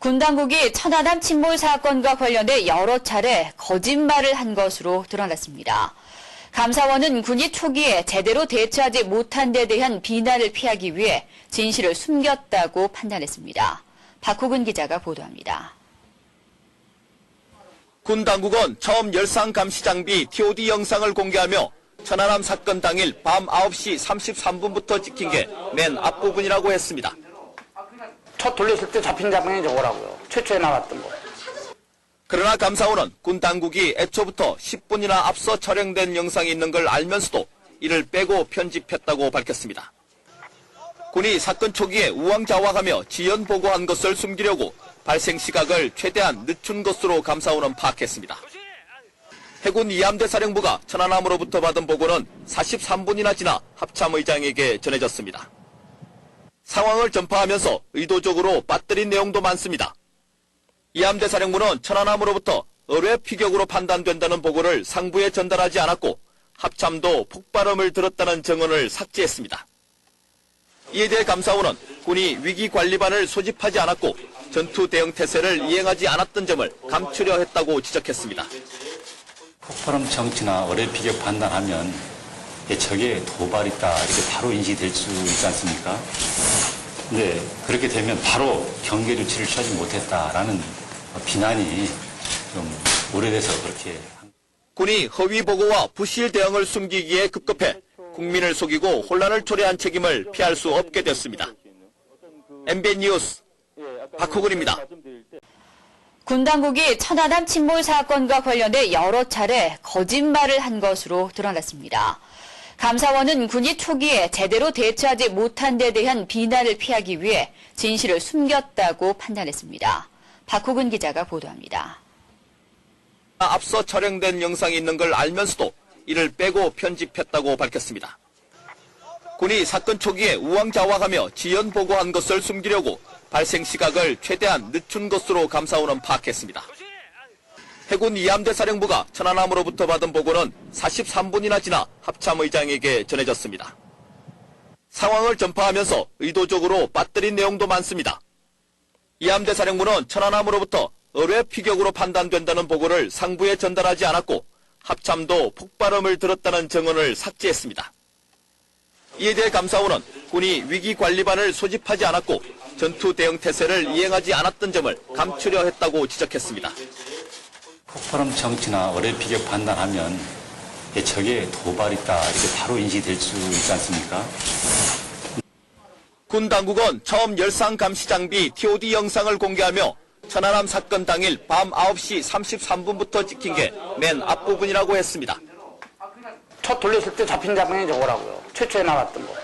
군 당국이 천안함 침몰 사건과 관련해 여러 차례 거짓말을 한 것으로 드러났습니다. 감사원은 군이 초기에 제대로 대처하지 못한 데 대한 비난을 피하기 위해 진실을 숨겼다고 판단했습니다. 박호근 기자가 보도합니다. 군 당국은 처음 열상 감시 장비 TOD 영상을 공개하며 천안함 사건 당일 밤 9시 33분부터 찍힌 게 맨 앞부분이라고 했습니다. 첫 돌렸을 때 잡힌 장면이 저거라고요. 최초에 나왔던 거. 그러나 감사원은 군 당국이 애초부터 10분이나 앞서 촬영된 영상이 있는 걸 알면서도 이를 빼고 편집했다고 밝혔습니다. 군이 사건 초기에 우왕좌왕하며 지연 보고한 것을 숨기려고 발생 시각을 최대한 늦춘 것으로 감사원은 파악했습니다. 해군 이함대 사령부가 천안함으로부터 받은 보고는 43분이나 지나 합참의장에게 전해졌습니다. 상황을 전파하면서 의도적으로 빠뜨린 내용도 많습니다. 이함대 사령부는 천안함으로부터 의뢰 피격으로 판단된다는 보고를 상부에 전달하지 않았고 합참도 폭발음을 들었다는 증언을 삭제했습니다. 이에 대해 감사원은 군이 위기관리반을 소집하지 않았고 전투 대응 태세를 이행하지 않았던 점을 감추려 했다고 지적했습니다. 폭발음 정치나 어뢰 피격 판단하면 예, 저게 도발이다 이렇게 바로 인식될 수 있지 않습니까? 근데 그렇게 되면 바로 경계 조치를 취하지 못했다라는 비난이 좀 오래돼서 그렇게 한 군이 허위 보고와 부실 대응을 숨기기에 급급해 국민을 속이고 혼란을 초래한 책임을 피할 수 없게 됐습니다. MBN 뉴스 박호근입니다. 군 당국이 천안함 침몰 사건과 관련해 여러 차례 거짓말을 한 것으로 드러났습니다. 감사원은 군이 초기에 제대로 대처하지 못한 데 대한 비난을 피하기 위해 진실을 숨겼다고 판단했습니다. 박호근 기자가 보도합니다. 앞서 촬영된 영상이 있는 걸 알면서도 이를 빼고 편집했다고 밝혔습니다. 군이 사건 초기에 우왕좌왕하며 지연 보고한 것을 숨기려고 발생 시각을 최대한 늦춘 것으로 감사원은 파악했습니다. 해군 이함대 사령부가 천안함으로부터 받은 보고는 43분이나 지나 합참의장에게 전해졌습니다. 상황을 전파하면서 의도적으로 빠뜨린 내용도 많습니다. 이함대 사령부는 천안함으로부터 의뢰 피격으로 판단된다는 보고를 상부에 전달하지 않았고 합참도 폭발음을 들었다는 증언을 삭제했습니다. 이에 대해 감사원은 군이 위기관리반을 소집하지 않았고 전투 대응 태세를 이행하지 않았던 점을 감추려 했다고 지적했습니다. 폭발음 정치나 어뢰 피격 판단하면 예, 저게 도발이다 이렇게 바로 인식될 수 있지 않습니까? 군 당국은 처음 열상 감시 장비 TOD 영상을 공개하며 천안함 사건 당일 밤 9시 33분부터 찍힌 게 맨 앞부분이라고 했습니다. 첫 돌렸을 때 잡힌 장면이 저거라고요. 최초에 나왔던 거.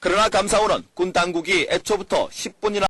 그러나 감사원은 군 당국이 애초부터 10분이나